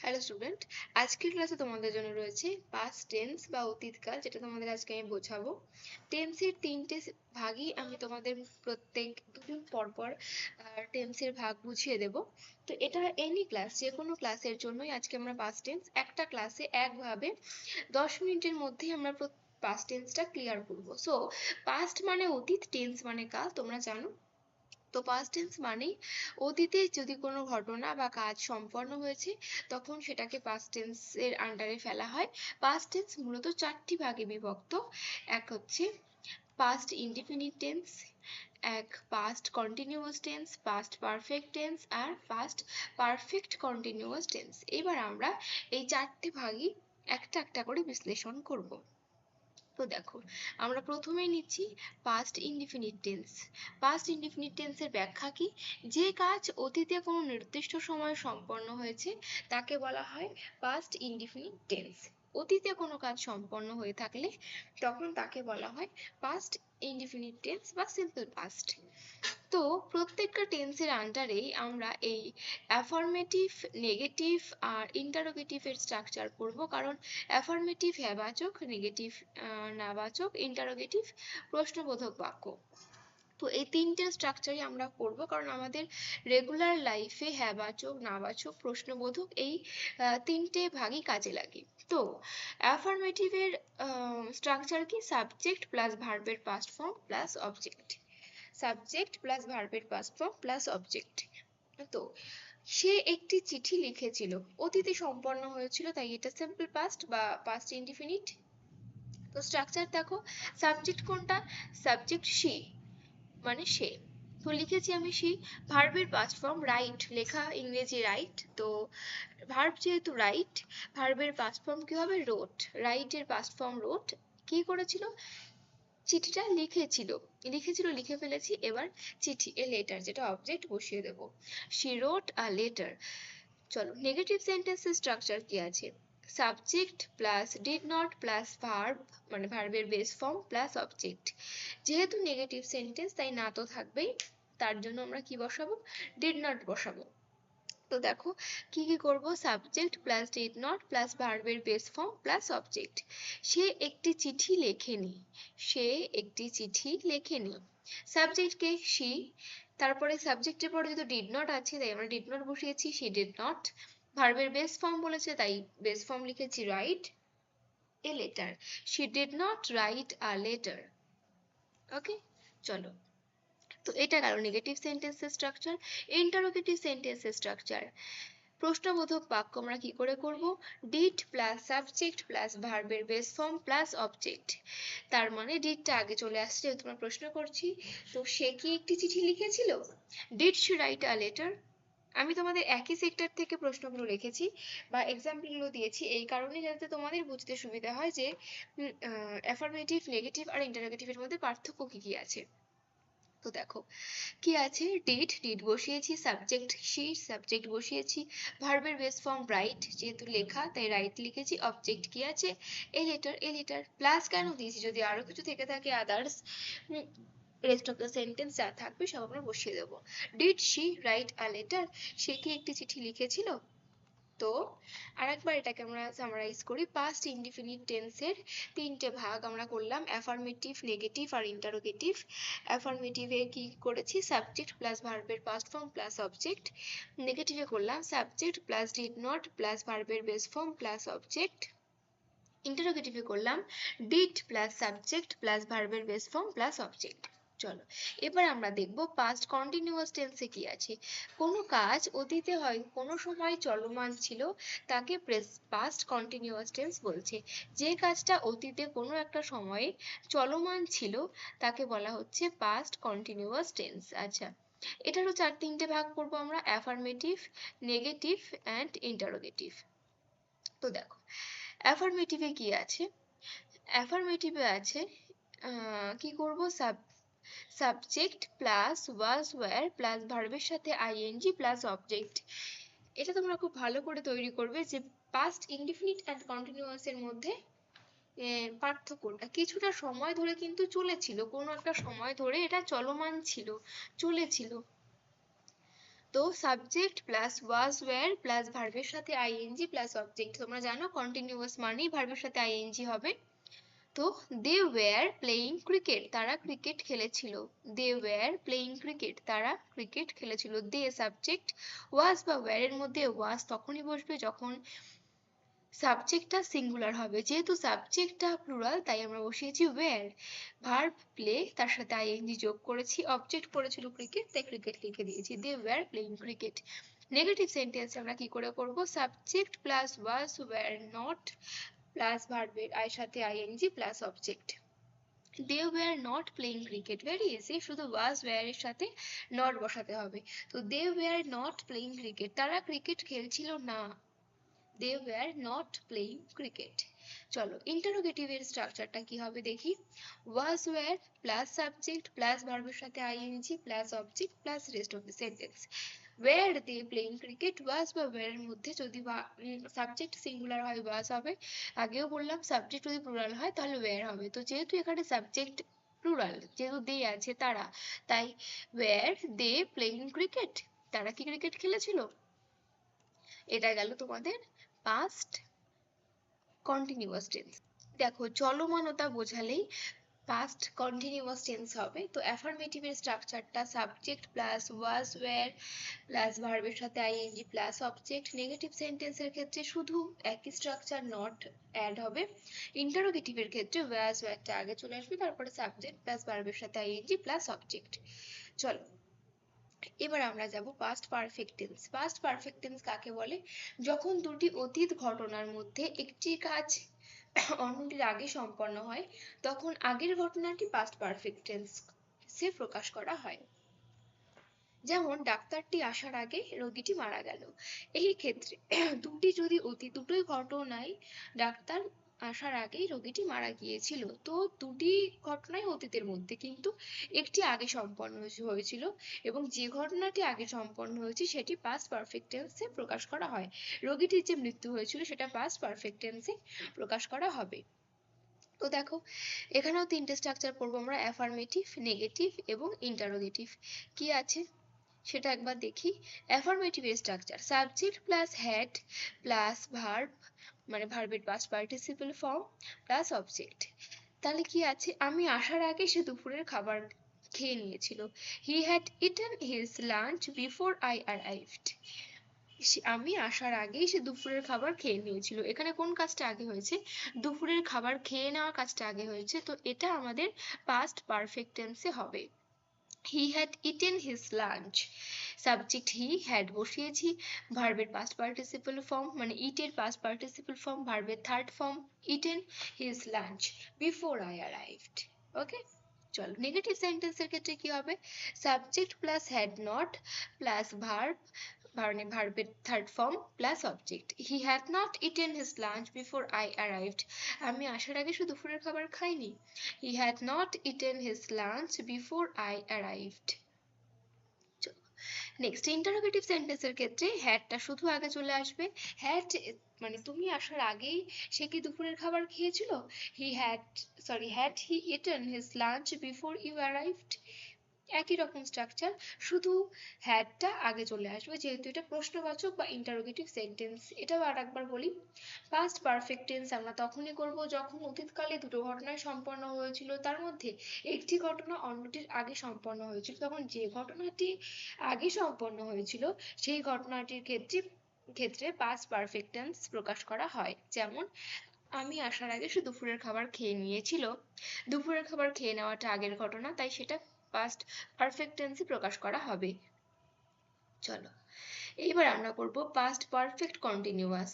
Hello student আজকের ক্লাসে তোমাদের জন্য রয়েছে পাস্ট টেন্স বা অতীতকাল যেটা তোমাদের আজকে আমি বোঝাবো। টেন্সের তিনটে ভাগই আমি তোমাদের প্রত্যেক দুদিন পর পর টেন্সের ভাগ বুঝিয়ে দেব। তো এটা এনি ক্লাস যে কোনো ক্লাসের জন্যই আজকে আমরা পাস্ট টেন্স একটা ক্লাসে একভাবে দশ মিনিটের মধ্যেই আমরা পাস্ট টেন্সটা ক্লিয়ার করব। সো পাস্ট মানে অতীত টেন্স মানে কাল, তোমরা জানো। তো past tense মানেই অতীতে যদি কোনো ঘটনা বা কাজ সম্পন্ন হয়েছে তখন সেটাকে এর under এ ফেলা হয় past tense মূলত চারটি ভাগে বিভক্ত এক হচ্ছে past indefinite tense এক past continuous tense past perfect tense আর past perfect continuous tense এবার আমরা এই চারটি ভাগই একটা একটা করে বিশ্লেষণ করব তো দেখো আমরা প্রথমেই নিচ্ছি indefinite tense past indefinite tense এর ব্যাখ্যা কি যে কাজ অতীতে কোনো নির্দিষ্ট সময়ে সম্পন্ন হয়েছে তাকে বলা হয় past indefinite tense অতীতে কোনো কাজ সম্পন্ন হয়ে থাকলে তখন তাকে বলা হয় past indefinite tense বা simple past. তো প্রত্যেকটা টেন্সের আন্ডারেই আমরা এই অ্যাফার্মেটিভ নেগেটিভ আর ইন্টারোগেটিভ এর স্ট্রাকচার পড়ব কারণ অ্যাফার্মেটিভ হ্যাবাচক নেগেটিভ নাবাচক ইন্টারোগেটিভ প্রশ্নবোধক বাক্য। তো এই তিনটে স্ট্রাকচারই আমরা পড়ব কারণ আমাদের রেগুলার লাইফে হ্যাবাচক নাবাচক প্রশ্নবোধক এই তিনটে ভাগই কাজে লাগে। তো অ্যাফার্মেটিভের স্ট্রাকচার কি? সাবজেক্ট প্লাস ভার্বের past form plus object subject plus ভার্বের পাস্ট ফর্ম প্লাস অবজেক্ট তো সে একটি চিঠি লিখেছিল। অতীতে সম্পন্ন হয়েছিল, তাই এটা সিম্পল পাস্ট বা পাস্ট ইনডিফিনিট তো স্ট্রাকচার দেখো। সাবজেক্ট কোনটা? Subject she. মানে সে। তো লিখেছি আমি সি ভার্বের পাস্ট ফর্ম রাইট লেখা, ইংরেজি রাইট তো ভার্ব যেহেতু রাইট ভার্বের পাস্ট ফর্ম কি হবে? রোট রাইটের পাস্ট ফর্ম রোট কি করেছিল? চিঠিটা লিখেছিল। লিখেছিল, লিখে ফেলেছি। এবার চিঠি, এ লেটার যেটা অবজেক্ট বসিয়ে দেব। শি রোট আ লেটার চলো নেগেটিভ সেন্টেন্সের স্ট্রাকচার কি আছে? Subject plus did not plus verb মানে ভার্বের বেস ফর্ম প্লাস অবজেক্ট যেহেতু নেগেটিভ সেন্টেন্স তাই না তো থাকবেই, তার জন্য আমরা কি বসাবো? ডিড নট বসাবো। তো দেখো, কি কি করব? Subject plus did not plus ভার্বের বেস ফর্ম প্লাস অবজেক্ট সে একটি চিঠি লেখেনি সে একটি চিঠি লেখেনি সাবজেক্ট কে সি, তারপরে সাবজেক্টের পরে যেহেতু ডিড নট আছে, তাই আমরা ডিড নট বসিয়েছি, সি ডিড নট ভার্বের বেস ফর্ম বলেছে, তাই বেস ফর্ম লিখেছি write a letter she did not write a letter okay চলো। তো এটা গেল নেগেটিভ সেন্টেন্সের স্ট্রাকচার ইন্টারোগেটিভ সেন্টেন্সের স্ট্রাকচার প্রশ্নবোধক বাক্য আমরা কি করে করব? ডিড প্লাস সাবজেক্ট প্লাস ভার্বের বেস ফর্ম প্লাস অবজেক্ট তার মানে ডিডটা আগে চলে আসছে, যেহেতু আমরা প্রশ্ন করছি, তো সে কি একটি চিঠি লিখেছিল? Did she write a letter আমি তোমাদের একই সেক্টর থেকে প্রশ্নগুলো রেখেছি বা এক্সাম্পলগুলো দিয়েছি, এই কারণে যাতে তোমাদের বুঝতে সুবিধা হয় যে অ্যাফার্মেটিভ নেগেটিভ আর ইন্টারোগেটিভের মধ্যে পার্থক্য কি কি আছে। তো দেখো, কি আছে? ডিড ডিড বসিয়েছি সাবজেক্ট সি সাবজেক্ট বসিয়েছি ভার্বের বেস ফর্ম রাইট যেহেতু লেখা, তাই রাইট লিখেছি অবজেক্ট কি আছে? A letter a letter plus কেন দিয়েছি? যদি আরও কিছু থেকে থাকে others rest of the sentence যা থাকবে সব আমরা বসিয়ে দেবো। Did she write a letter সে কি একটি চিঠি লিখেছিল? তো আরেকবার এটাকে আমরা সামারাইজ করি। পাস্ট ইনডিফিনিট টেন্সের তিনটে ভাগ আমরা করলাম। অ্যাফার্মেটিভ নেগেটিভ আর ইন্টারোগেটিভ অ্যাফার্মেটিভে কি করেছি? সাবজেক্ট প্লাস ভার্বের পাস্ট ফর্ম প্লাস অবজেক্ট নেগেটিভে করলাম। Subject plus did not plus ভার্বের বেস ফর্ম প্লাস অবজেক্ট ইন্টারোগেটিভে করলাম। ডিড প্লাস সাবজেক্ট প্লাস ভার্বের বেস ফর্ম প্লাস অবজেক্ট চলো, এবার আমরা দেখব পাস্ট কন্টিনিউয়াস টেন্সে কি আছে। কোনো কাজ অতীতে হয়, কোনো সময় চলমান ছিল, তাকে প্রেস পাস্ট কন্টিনিউয়াস টেন্স বলছে। যে কাজটা অতীতে কোনো একটা সময়ে চলমান ছিল, তাকে বলা হচ্ছে পাস্ট কন্টিনিউয়াস টেন্স আচ্ছা এটারও চার তিনটে ভাগ করব আমরা অ্যাফার্মেটিভ নেগেটিভ অ্যান্ড ইন্টারোগেটিভ তো দেখো অ্যাফার্মেটিভে কি আছে? অ্যাফার্মেটিভে আছে কি করব? Sub subject plus was were plus ভার্বের সাথে আইএনজি প্লাস অবজেক্ট এটা তোমরা খুব ভালো করে তৈরি করবে যে পাস্ট ইনডিফিনিট অ্যান্ড কন্টিনিউয়াস এর মধ্যে পার্থক্যটা। কিছুটা সময় ধরে কিন্তু চলেছিল, কোনো একটা সময় ধরে এটা চলমান ছিল, চলেছিল। তো subject plus was were plus ভার্বের সাথে আইএনজি প্লাস অবজেক্ট তোমরা জানো কন্টিনিউয়াস মানেই ভার্বের সাথে আইএনজি হবে। তো দে ওয়্যার প্লেয়িং ক্রিকেট তারা ক্রিকেট খেলেছিল। দে ওয়্যার প্লেয়িং ক্রিকেট তারা ক্রিকেট খেলেছিল। দে সাবজেক্ট ওয়াজ বা ওয়্যার এর মধ্যে ওয়াজ তখনই বসবে যখন সাবজেক্টটা সিঙ্গুলার হবে। যেহেতু সাবজেক্টটা প্লুরাল তাই আমরা বসিয়েছি ওয়্যার ভার্ব প্লে তার সাথে আইএনজি যোগ করেছি। অবজেক্ট পড়েছিল ক্রিকেট তাই ক্রিকেট লিখে দিয়েছি। They were playing cricket negative sentence আমরা কি করে করব subject plus was were not plus ভার্বের আই সাথে ING plus object they were not playing cricket very easy শুধু ওয়াজ ওয়্যার এর সাথে নট বসাতে হবে। তো they were not playing cricket তারা ক্রিকেট খেলছিল না। They were not playing cricket চলো ইন্টারোগেটিভ এর স্ট্রাকচারটা কি হবে দেখি। Was were plus subject plus ভার্বের সাথে ING plus object plus rest of the sentence were they playing cricket was বা ওয়্যার এর মধ্যে যদি সাবজেক্ট সিঙ্গুলার হয় ওয়াজ হবে আগেও বললাম সাবজেক্ট যদি প্লুরাল হয় তাহলে ওয়্যার হবে? তো যেহেতু এখানে সাবজেক্ট প্লুরাল যেহেতু দে আছে তারা, তাই ওয়্যার দে প্লেইং ক্রিকেট তারা কি ক্রিকেট খেলেছিল? এটা গেল তোমাদের পাস্ট কন্টিনিউয়াস টেন্স দেখো চলমানতা বোঝালেই পাস্ট কন্টিনিউয়াস টেন্স হবে। তো অ্যাফার্মেটিভের স্ট্রাকচারটা subject plus was were plus ভার্বের সাথে আইএনজি প্লাস অবজেক্ট নেগেটিভ সেন্টেন্সের ক্ষেত্রে শুধু একই স্ট্রাকচার নট অ্যাড হবে। ইন্টারোগেটিভের ক্ষেত্রে ওয়াজ ওয়্যারটা আগে চলে আসবে, তারপরে সাবজেক্ট প্লাস ভার্বের সাথে আইএনজি প্লাস অবজেক্ট চলো, এবার আমরা যাব past perfect tense past perfect tense কাকে বলে? যখন দুটি অতীত ঘটনার মধ্যে একটি কাজ অন্যটির আগে সম্পন্ন হয়, তখন আগের ঘটনাটি পাস্ট পারফেক্ট এ প্রকাশ করা হয়। যেমন, ডাক্তারটি আসার আগে রোগীটি মারা গেল। এই ক্ষেত্রে দুটি যদি অতি দুটোই ঘটনায় ডাক্তার আসার আগেই রোগীটি মারা গিয়েছিল। তো দুটি ঘটনাই অতীতের মধ্যে, কিন্তু একটি আগে সম্পন্ন হয়েছিল এবং যে ঘটনাটি আগে সম্পন্ন হয়েছে, সেটি পাস্ট পারফেক্ট টেন্সে প্রকাশ করা হয়। রোগীটির যে মৃত্যু হয়েছিল, সেটা পাস্ট পারফেক্ট টেন্সে প্রকাশ করা হবে। তো দেখো, এখানেও তিনটে স্ট্রাকচার পড়ব আমরা। অ্যাফার্মেটিভ নেগেটিভ এবং ইন্টারোগেটিভ কি আছে? সেটা একবার দেখি। Affirmative structure subject plus had plus verb মানে ভার্বের past participle form plus object তাহলে কি আছে? আমি আসার আগে সে দুপুরের খাবার খেয়ে নিয়েছিল। He had eaten his lunch before I arrived আমি আসার আগেই সে দুপুরের খাবার খেয়ে নিয়েছিল। এখানে কোন কাজটা আগে হয়েছে? দুপুরের খাবার খেয়ে নেওয়ার কাজটা আগে হয়েছে। তো এটা আমাদের পাস্ট পারফেক্ট টেন্সে হবে। He had eaten his lunch subject he had বসিয়েছি ভার্বের পাস্ট পার্টিসিপল ফর্ম মানে ইটের পাস্ট পার্টিসিপল ফর্ম ভার্বের third form eaten his lunch before I arrived okay চলো নেগেটিভ সেন্টেন্সের ক্ষেত্রে কি হবে? Subject plus had not plus verb মানে ভার্বের third form plus object he had not eaten his lunch before I arrived আমি আসার আগে শুধু দুপুরের খাবার খাইনি। He had not eaten his lunch before I arrived next interrogative সেন্টেন্সের ক্ষেত্রে হ্যাডটা শুধু আগে চলে আসবে। হ্যাড মানে তুমি আসার আগেই সে কি দুপুরের খাবার খেয়েছিল? He had sorry had he eaten his lunch before you arrived একই রকম স্ট্রাকচার শুধু হ্যাডটা আগে চলে আসবে, যেহেতু এটা প্রশ্নবাচক বা ইন্টারোগেটিভ সেন্টেন্স এটাও আর একবার বলি। পাস্ট পারফেক্ট টেন্স আমরা তখনই করব যখন অতীতকালে দুটো ঘটনায় সম্পন্ন হয়েছিল, তার মধ্যে একটি ঘটনা অন্যটির আগে সম্পন্ন হয়েছিল। তখন যে ঘটনাটি আগে সম্পন্ন হয়েছিল, সেই ঘটনাটির ক্ষেত্রে ক্ষেত্রে পাস্ট পারফেক্ট টেন্স প্রকাশ করা হয়। যেমন, আমি আসার আগে সে দুপুরের খাবার খেয়ে নিয়েছিল। দুপুরের খাবার খেয়ে নেওয়াটা আগের ঘটনা, তাই সেটা পাস্ট পারফেক্ট টেন্সে প্রকাশ করা হবে। চলো, এইবার আমরা করব পাস্ট পারফেক্ট কন্টিনিউয়াস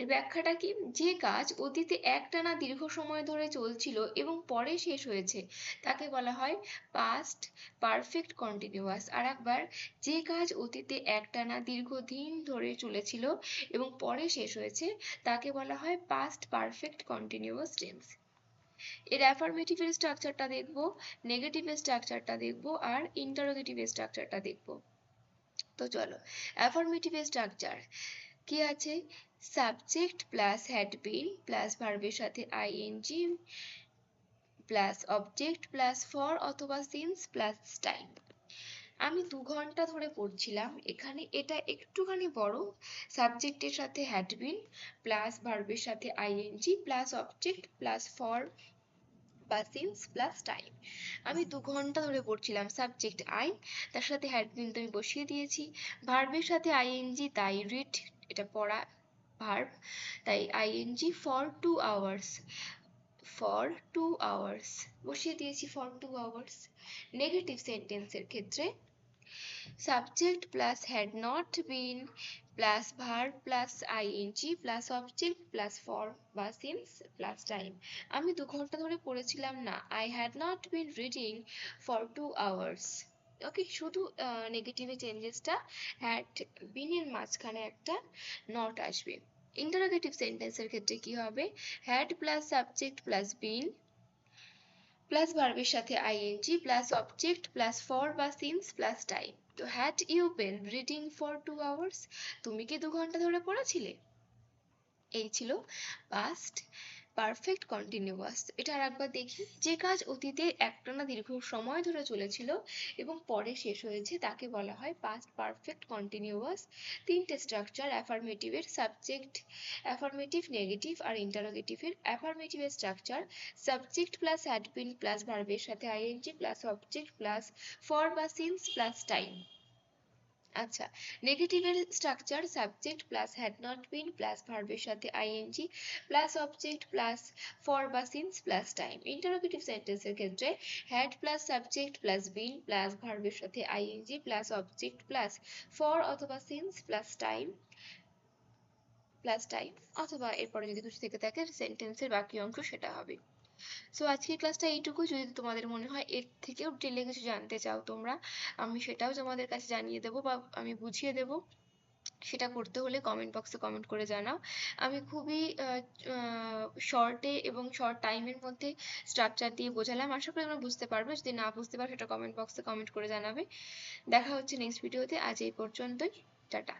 এর ব্যাখ্যাটা কি? যে কাজ অতীতে একটানা দীর্ঘ সময় ধরে চলছিল এবং পরে শেষ হয়েছে, তাকে বলা হয় পাস্ট পারফেক্ট কন্টিনিউয়াস আর একবার, যে কাজ অতীতে একটানা দীর্ঘদিন ধরে চলেছিল এবং পরে শেষ হয়েছে, তাকে বলা হয় পাস্ট পারফেক্ট কন্টিনিউয়াস টেন্স এর অ্যাফার্মেটিভ স্ট্রাকচারটা দেখব নেগেটিভ স্ট্রাকচারটা দেখব, আর ইন্টারোগেটিভ স্ট্রাকচারটা দেখব। তো চলো অ্যাফার্মেটিভ স্ট্রাকচার কি আছে? Subject plus had been plus ভার্বের সাথে ING plus object plus for অথবা সিন্স প্লাস টাইম আমি দু ঘণ্টা ধরে পড়ছিলাম। এখানে এটা একটুখানি বড়। সাবজেক্টের সাথে হ্যাড প্লাস ভার্বের সাথে ING plus object plus for বা সিন্স প্লাস টাইম আমি দু ঘণ্টা ধরে পড়ছিলাম সাবজেক্ট আই তার সাথে হ্যাড বিন তো আমি বসিয়ে দিয়েছি। ভার্বের সাথে আইএনজি তাই রিড এটা পড়া ভার্ব তাই ING for two hours for two hours বসিয়ে দিয়েছি ফর টু আওয়ার্স নেগেটিভ সেন্টেন্সের ক্ষেত্রে subject plus had not been plus verb plus ING plus object plus for বা সিন্স প্লাস টাইম আমি দু ঘণ্টা ধরে পড়েছিলাম না। I had not been reading for two hours okay শুধু নেগেটিভে চেঞ্জেসটা হ্যাড বিনের মাঝখানে একটা নট আসবে। ইন্টারোগেটিভ সেন্টেন্সের ক্ষেত্রে কি হবে? Had plus subject plus been plus ভার্বের সাথে ING plus object plus for বা সিন্স প্লাস টাইম তো had you been reading for two hours তুমি কি দু ঘণ্টা ধরে পড়েছিলে? এই ছিল পাস্ট পারফেক্ট কন্টিনিউয়াস এটা আর একবার দেখি। যে কাজ অতীতে একটানা দীর্ঘ সময় ধরে চলেছিল এবং পরে শেষ হয়েছে, তাকে বলা হয় পাস্ট পারফেক্ট কন্টিনিউয়াস তিনটে স্ট্রাকচার অ্যাফার্মেটিভের সাবজেক্ট অ্যাফার্মেটিভ নেগেটিভ আর ইন্টারোগেটিভের অ্যাফার্মেটিভের structure subject plus had been plus ভার্বের সাথে ING plus object plus for বা সিন্স প্লাস টাইম আচ্ছা নেগেটিভের structure subject plus had not been plus ভার্বের সাথে ING plus object plus for বা সিন্স প্লাস টাইম ইন্টারোগেটিভ সেন্টেন্সের ক্ষেত্রে had plus subject plus been plus ভার্বের সাথে ING plus object plus for অথবা since plus time plus time অথবা এরপরে যদি কিছু থেকে থাকে সেন্টেন্সের বাকি অংশ সেটা হবে। সো আজকের ক্লাসটা এইটুকু যদি তোমাদের মনে হয়, এর থেকেও ডিটেলে কিছু জানতে চাও তোমরা, আমি সেটাও তোমাদের কাছে জানিয়ে দেবো বা আমি বুঝিয়ে দেব। সেটা করতে হলে কমেন্ট বক্সে কমেন্ট করে জানাও। আমি খুবই শর্টে এবং শর্ট টাইমের মধ্যে স্ট্রাকচার দিয়ে বোঝালাম। আশা করি তোমরা বুঝতে পারবে। যদি না বুঝতে পারো, সেটা কমেন্ট বক্সে কমেন্ট করে জানাবে। দেখা হচ্ছে নেক্সট ভিডিওতে আজ এই পর্যন্তই। টাটা।